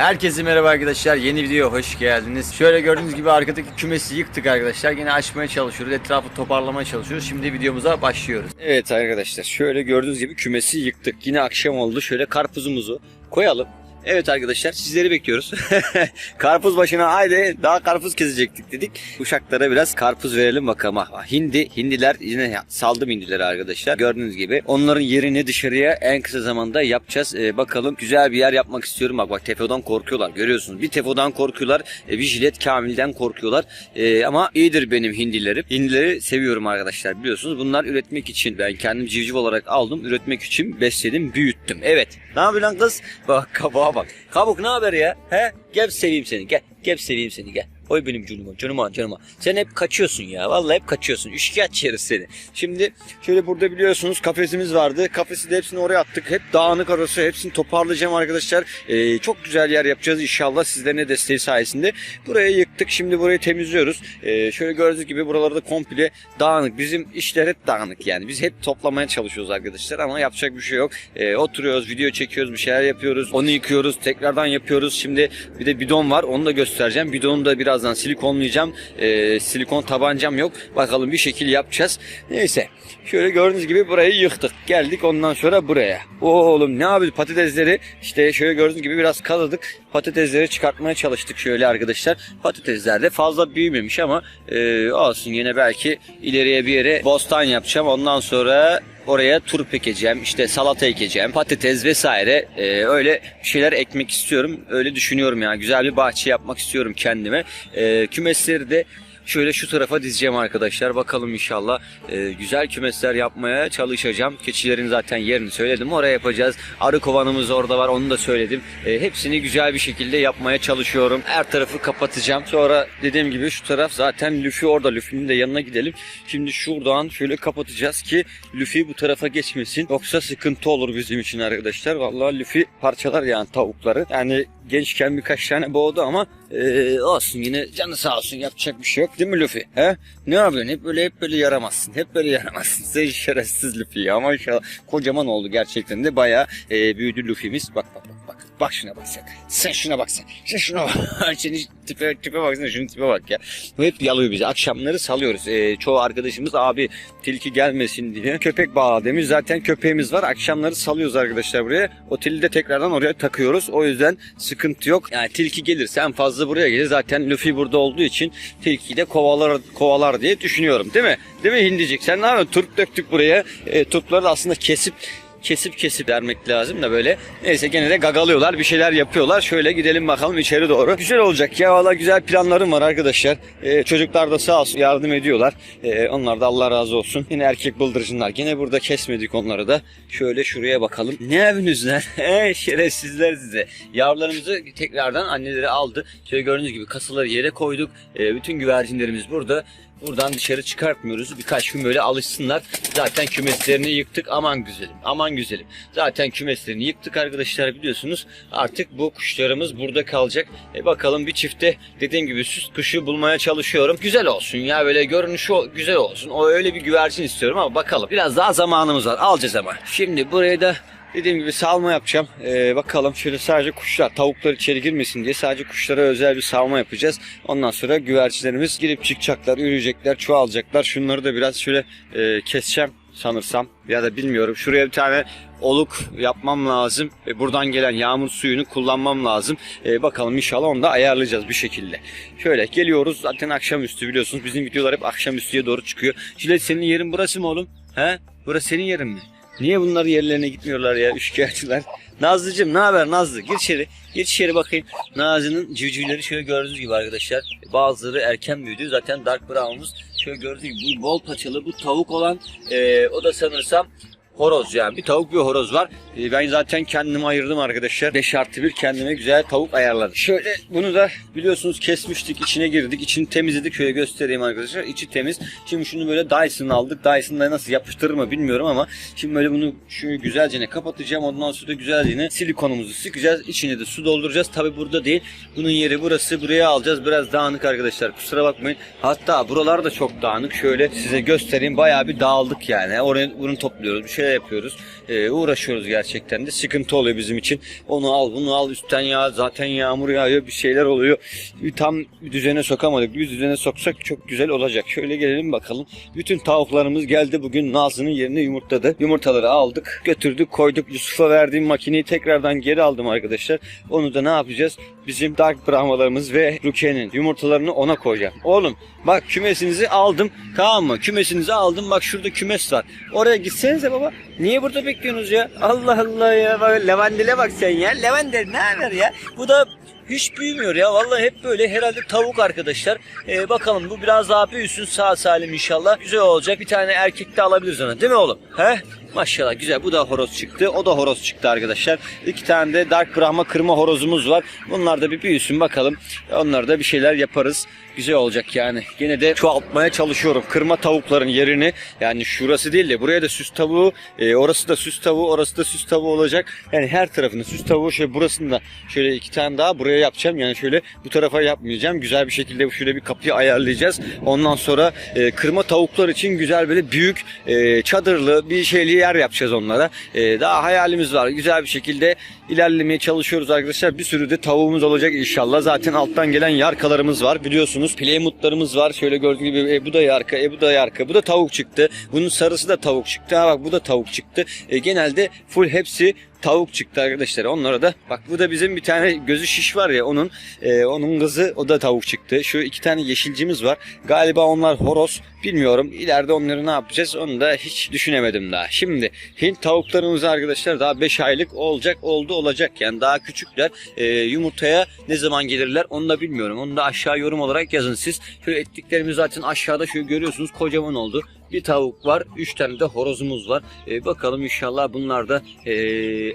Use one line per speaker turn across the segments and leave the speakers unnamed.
Herkese merhaba arkadaşlar. Yeni videoya hoş geldiniz. Şöyle gördüğünüz gibi arkadaki kümesi yıktık arkadaşlar. Yine açmaya çalışıyoruz. Etrafı toparlamaya çalışıyoruz. Şimdi videomuza başlıyoruz. Evet arkadaşlar. Şöyle gördüğünüz gibi kümesi yıktık. Yine akşam oldu. Şöyle karpuzumuzu koyalım. Evet arkadaşlar sizleri bekliyoruz. karpuz başına haydi daha karpuz kesecektik dedik. Uşaklara biraz karpuz verelim bakalım. Ah, Hindi, hindiler yine saldım hindileri arkadaşlar. Gördüğünüz gibi onların yerini dışarıya en kısa zamanda yapacağız. Ee, bakalım güzel bir yer yapmak istiyorum. Bak bak tefodan korkuyorlar görüyorsunuz. Bir tefodan korkuyorlar. e, bir jilet kamilden korkuyorlar. Ee, ama iyidir benim hindilerim. Hindileri seviyorum arkadaşlar biliyorsunuz. Bunlar üretmek için ben kendim civciv olarak aldım. Üretmek için besledim, büyüttüm. Evet. Ne yapıyorsun kız? Bak kabağa bak. Kabuk ne haber ya? He? Gel seveyim seni. Gel. Gel seveyim seni. Gel. Oy benim canıma, canıma, canıma. Sen hep kaçıyorsun ya. Vallahi hep kaçıyorsun. Üçkağıtçı herif seni. Şimdi şöyle burada biliyorsunuz kafesimiz vardı. Kafesi de hepsini oraya attık. Hep dağınık arası. Hepsini toparlayacağım arkadaşlar. Ee, çok güzel yer yapacağız inşallah sizlerin de desteği sayesinde. Burayı yıktık. Şimdi burayı temizliyoruz. Ee, şöyle gördüğünüz gibi buralarda komple dağınık. Bizim işler hep dağınık yani. Biz hep toplamaya çalışıyoruz arkadaşlar ama yapacak bir şey yok. Ee, oturuyoruz, video çekiyoruz, bir şeyler yapıyoruz. Onu yıkıyoruz, tekrardan yapıyoruz. Şimdi bir de bidon var. Onu da göstereceğim. Bidonu da birazdan silikonlayacağım. Ee, silikon tabancam yok. Bakalım bir şekil yapacağız. Neyse. Şöyle gördüğünüz gibi burayı yıktık. Geldik ondan sonra buraya. Oğlum ne yapıyoruz patatesleri işte şöyle gördüğünüz gibi biraz kazıdık. Patatesleri çıkartmaya çalıştık şöyle arkadaşlar. Patatesler de fazla büyümemiş ama e, olsun yine belki ileriye bir yere bostan yapacağım. Ondan sonra oraya turp ekeceğim, işte salata ekeceğim, patates vesaire Ee, öyle şeyler ekmek istiyorum. Öyle düşünüyorum yani güzel bir bahçe yapmak istiyorum kendime. Ee, kümesleri de Şöyle şu tarafa dizeceğim arkadaşlar. Bakalım inşallah e, güzel kümesler yapmaya çalışacağım. Keçilerin zaten yerini söyledim. Oraya yapacağız. Arı kovanımız orada var. Onu da söyledim. E, hepsini güzel bir şekilde yapmaya çalışıyorum. Her tarafı kapatacağım. Sonra dediğim gibi şu taraf zaten Lüfi orada. Lüfi'nin de yanına gidelim. Şimdi şuradan şöyle kapatacağız ki Lüfi bu tarafa geçmesin. Yoksa sıkıntı olur bizim için arkadaşlar. Vallahi Lüfi parçalar yani tavukları. Yani gençken birkaç tane boğdu ama e, olsun yine canı sağ olsun yapacak bir şey yok değil mi Luffy? He? Ne yapıyorsun? Hep böyle hep böyle yaramazsın. Hep böyle yaramazsın. Sen şerefsiz Luffy ya. Ama inşallah kocaman oldu gerçekten de bayağı e, büyüdü Luffy'miz. Bak bak bak bak. Bak şuna bak sen. Sen şuna bak sen. Sen şuna bak. Senin tipe, tipe baksana şunun tipe bak ya. Bu hep yalıyor bizi. Akşamları salıyoruz. E, çoğu arkadaşımız abi tilki gelmesin diye. Köpek bağı demiş. Zaten köpeğimiz var. Akşamları salıyoruz arkadaşlar buraya. Oteli de tekrardan oraya takıyoruz. O yüzden sıkıntı yok. Yani tilki gelirse en fazla buraya gelir. Zaten Luffy burada olduğu için tilkiyi de kovalar, kovalar diye düşünüyorum. Değil mi? Değil mi Hindicik? Sen ne yapıyorsun? Turp döktük buraya. E, turpları da aslında kesip kesip kesip vermek lazım da böyle. Neyse gene de gagalıyorlar bir şeyler yapıyorlar. Şöyle gidelim bakalım içeri doğru. Güzel olacak ya valla güzel planlarım var arkadaşlar. Ee, çocuklar da sağ olsun yardım ediyorlar. Ee, onlar da Allah razı olsun. Yine erkek bıldırcınlar. Gene burada kesmedik onları da. Şöyle şuraya bakalım. Ne yapıyorsunuz lan? He, Şerefsizler size. Yavrularımızı tekrardan anneleri aldı. Şöyle gördüğünüz gibi kasıları yere koyduk. Ee, bütün güvercinlerimiz burada. Buradan dışarı çıkartmıyoruz. Birkaç gün böyle alışsınlar. Zaten kümeslerini yıktık. Aman güzelim. Aman güzelim. Zaten kümeslerini yıktık arkadaşlar biliyorsunuz. Artık bu kuşlarımız burada kalacak. E bakalım bir çifte dediğim gibi süs kuşu bulmaya çalışıyorum. Güzel olsun ya böyle görünüşü güzel olsun. O öyle bir güvercin istiyorum ama bakalım. Biraz daha zamanımız var. Alacağız ama. Şimdi buraya da Dediğim gibi salma yapacağım. Ee, bakalım şöyle sadece kuşlar, tavuklar içeri girmesin diye sadece kuşlara özel bir salma yapacağız. Ondan sonra güvercinlerimiz girip çıkacaklar, üreyecekler, çoğalacaklar. Şunları da biraz şöyle e, keseceğim sanırsam ya da bilmiyorum. Şuraya bir tane oluk yapmam lazım. ve buradan gelen yağmur suyunu kullanmam lazım. Ee, bakalım inşallah onu da ayarlayacağız bir şekilde. Şöyle geliyoruz. Zaten akşamüstü biliyorsunuz. Bizim videolar hep akşamüstüye doğru çıkıyor. Jilet senin yerin burası mı oğlum? He? Burası senin yerin mi? Niye bunlar yerlerine gitmiyorlar ya üçkağıtçılar? Nazlıcığım ne haber Nazlı? Gir içeri. Gir içeri bakayım. Nazlı'nın civcivleri şöyle gördüğünüz gibi arkadaşlar. Bazıları erken büyüdü. Zaten Dark Brown'umuz şöyle gördüğünüz gibi bu bol paçalı bu tavuk olan e, o da sanırsam horoz yani. Bir tavuk bir horoz var. E, ben zaten kendimi ayırdım arkadaşlar. 5 artı 1 kendime güzel tavuk ayarladım. Şöyle bunu da biliyorsunuz kesmiştik. içine girdik. içini temizledik. Şöyle göstereyim arkadaşlar. İçi temiz. Şimdi şunu böyle Dyson aldık. Dyson'da nasıl yapıştırır mı bilmiyorum ama şimdi böyle bunu şu güzelce kapatacağım. Ondan sonra da güzelce silikonumuzu sıkacağız. İçine de su dolduracağız. Tabi burada değil. Bunun yeri burası. Buraya alacağız. Biraz dağınık arkadaşlar. Kusura bakmayın. Hatta buralar da çok dağınık. Şöyle size göstereyim. Bayağı bir dağıldık yani. Oraya bunu topluyoruz. Bir şeyler yapıyoruz. Ee, uğraşıyoruz gerçekten de. Sıkıntı oluyor bizim için. Onu al bunu al üstten yağ zaten yağmur yağıyor bir şeyler oluyor. Tam düzene sokamadık. Bir düzene soksak çok güzel olacak. Şöyle gelelim bakalım. Bütün tavuklarımız geldi bugün Nazlı'nın yerine yumurtladı. Yumurtaları aldık götürdük koyduk. Yusuf'a verdiğim makineyi tekrardan geri aldım arkadaşlar. Onu da ne yapacağız? Bizim Dark Brahmalarımız ve Rukiye'nin yumurtalarını ona koyacağım. Oğlum bak kümesinizi aldım. Tamam mı? Kümesinizi aldım. Bak şurada kümes var. Oraya gitsenize baba. Niye burada bekliyorsunuz ya? Allah Allah ya. Bak, Levendile bak sen ya. Levendil ne haber ya? Bu da hiç büyümüyor ya. Vallahi hep böyle herhalde tavuk arkadaşlar. Ee, bakalım bu biraz daha büyüsün sağ salim inşallah. Güzel olacak. Bir tane erkek de alabiliriz ona. Değil mi oğlum? He? Maşallah güzel. Bu da horoz çıktı. O da horoz çıktı arkadaşlar. İki tane de Dark Brahma kırma horozumuz var. Bunlar da bir büyüsün bakalım. Onlar da bir şeyler yaparız. Güzel olacak yani. Gene de çoğaltmaya çalışıyorum. Kırma tavukların yerini yani şurası değil de buraya da süs tavuğu, e, orası da süs tavuğu, orası da süs tavuğu olacak. Yani her tarafını süs tavuğu şöyle burasını da şöyle iki tane daha buraya yapacağım. Yani şöyle bu tarafa yapmayacağım. Güzel bir şekilde şöyle bir kapıyı ayarlayacağız. Ondan sonra e, kırma tavuklar için güzel böyle büyük e, çadırlı bir şeyli yer yapacağız onlara. E, daha hayalimiz var. Güzel bir şekilde ilerlemeye çalışıyoruz arkadaşlar. Bir sürü de tavuğumuz olacak inşallah. Zaten alttan gelen yarkalarımız var biliyorsunuz. Playmutlarımız var. Şöyle gördüğünüz gibi e, bu da yarka, e, bu da yarka. Bu da tavuk çıktı. Bunun sarısı da tavuk çıktı. Ha bak bu da tavuk çıktı. E, genelde full hepsi tavuk çıktı arkadaşlar. Onlara da bak bu da bizim bir tane gözü şiş var ya onun e, onun kızı o da tavuk çıktı. Şu iki tane yeşilcimiz var. Galiba onlar horoz. Bilmiyorum. İleride onları ne yapacağız onu da hiç düşünemedim daha. Şimdi Hint tavuklarımız arkadaşlar daha 5 aylık olacak oldu olacak yani daha küçükler. E, yumurtaya ne zaman gelirler onu da bilmiyorum. Onu da aşağı yorum olarak yazın siz. Şöyle ettiklerimiz zaten aşağıda şöyle görüyorsunuz kocaman oldu. Bir tavuk var. Üç tane de horozumuz var. E, bakalım inşallah bunlar da e,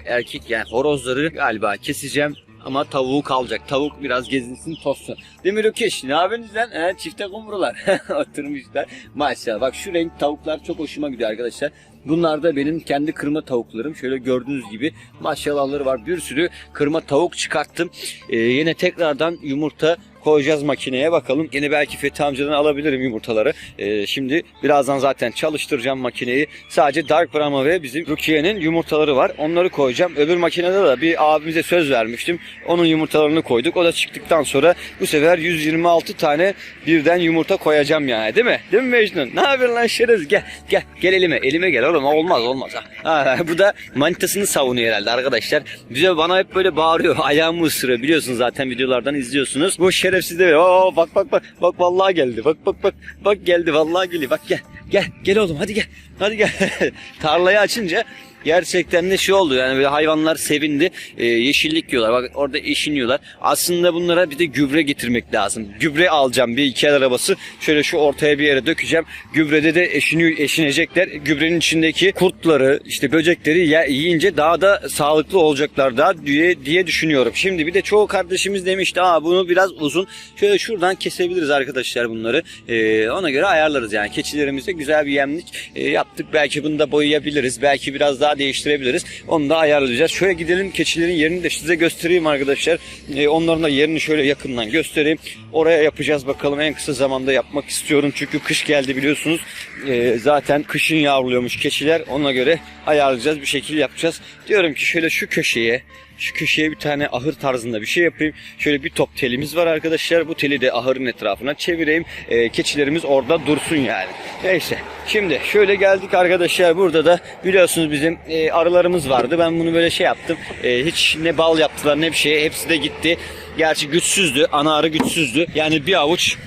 erkek yani horozları galiba keseceğim. Ama tavuğu kalacak. Tavuk biraz gezinsin tozsun. Demir Ökeş ne yapıyorsunuz lan? He, çifte kumrular. Oturmuşlar. Maşallah. Bak şu renk tavuklar çok hoşuma gidiyor arkadaşlar. Bunlar da benim kendi kırma tavuklarım. Şöyle gördüğünüz gibi maşallahları var. Bir sürü kırma tavuk çıkarttım. Ee, yine tekrardan yumurta koyacağız makineye bakalım. Yine belki Fethi amcadan alabilirim yumurtaları. Ee, şimdi birazdan zaten çalıştıracağım makineyi. Sadece Dark Brahma ve bizim Rukiye'nin yumurtaları var. Onları koyacağım. Öbür makinede de bir abimize söz vermiştim. Onun yumurtalarını koyduk. O da çıktıktan sonra bu sefer 126 tane birden yumurta koyacağım yani. Değil mi? Değil mi Mecnun? Ne yapıyorsun lan şerez? Gel gel gel elime. Elime gel oğlum. Olmaz olmaz. Ha. Bu da manitasını savunuyor herhalde arkadaşlar. Bize bana hep böyle bağırıyor. Ayağımı ısırıyor. Biliyorsunuz zaten videolardan izliyorsunuz. Bu şerefsiz de Oo, bak bak bak. Bak vallahi geldi. Bak bak bak. Bak geldi vallahi geliyor. Bak gel. Gel. Gel oğlum hadi gel. Hadi gel. Tarlayı açınca gerçekten de şey oldu yani böyle hayvanlar sevindi. Ee, yeşillik yiyorlar. Bak orada eşiniyorlar aslında bunlara bir de gübre getirmek lazım. Gübre alacağım bir iki arabası. Şöyle şu ortaya bir yere dökeceğim. Gübrede de eşini, eşinecekler. Gübrenin içindeki kurtları işte böcekleri yiyince daha da sağlıklı olacaklar daha diye, diye düşünüyorum. Şimdi bir de çoğu kardeşimiz demişti Aa, bunu biraz uzun. Şöyle şuradan kesebiliriz arkadaşlar bunları. Ee, ona göre ayarlarız yani. Keçilerimize güzel bir yemlik e, yaptık. Belki bunu da boyayabiliriz. Belki biraz daha değiştirebiliriz. Onu da ayarlayacağız. Şöyle gidelim keçilerin yerini de size göstereyim arkadaşlar. Ee, onların da yerini şöyle yakından göstereyim. Oraya yapacağız bakalım. En kısa zamanda yapmak istiyorum. Çünkü kış geldi biliyorsunuz. Ee, zaten kışın yavruluyormuş keçiler. Ona göre ayarlayacağız bir şekilde yapacağız. Diyorum ki şöyle şu köşeye şu köşeye bir tane ahır tarzında bir şey yapayım. Şöyle bir top telimiz var arkadaşlar. Bu teli de ahırın etrafına çevireyim. Ee, keçilerimiz orada dursun yani. Neyse. Şimdi şöyle geldik arkadaşlar. Burada da biliyorsunuz bizim e, arılarımız vardı. Ben bunu böyle şey yaptım. E, hiç ne bal yaptılar ne bir şey. Hepsi de gitti. Gerçi güçsüzdü. Ana arı güçsüzdü. Yani bir avuç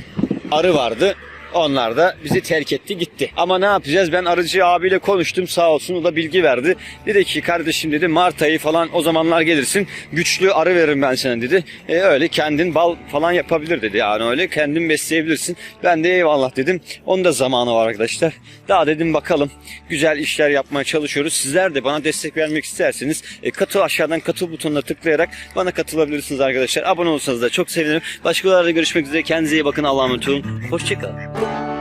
arı vardı. Onlar da bizi terk etti gitti. Ama ne yapacağız? Ben arıcı abiyle konuştum sağ olsun o da bilgi verdi. Dedi ki kardeşim dedi Mart ayı falan o zamanlar gelirsin. Güçlü arı veririm ben sana dedi. E, öyle kendin bal falan yapabilir dedi. Yani öyle kendin besleyebilirsin. Ben de eyvallah dedim. Onun da zamanı var arkadaşlar. Daha dedim bakalım. Güzel işler yapmaya çalışıyoruz. Sizler de bana destek vermek isterseniz e, katıl aşağıdan katıl butonuna tıklayarak bana katılabilirsiniz arkadaşlar. Abone olursanız da çok sevinirim. Başkalarıyla görüşmek üzere. Kendinize iyi bakın. Allah'a emanet olun. Hoşçakalın. Bye.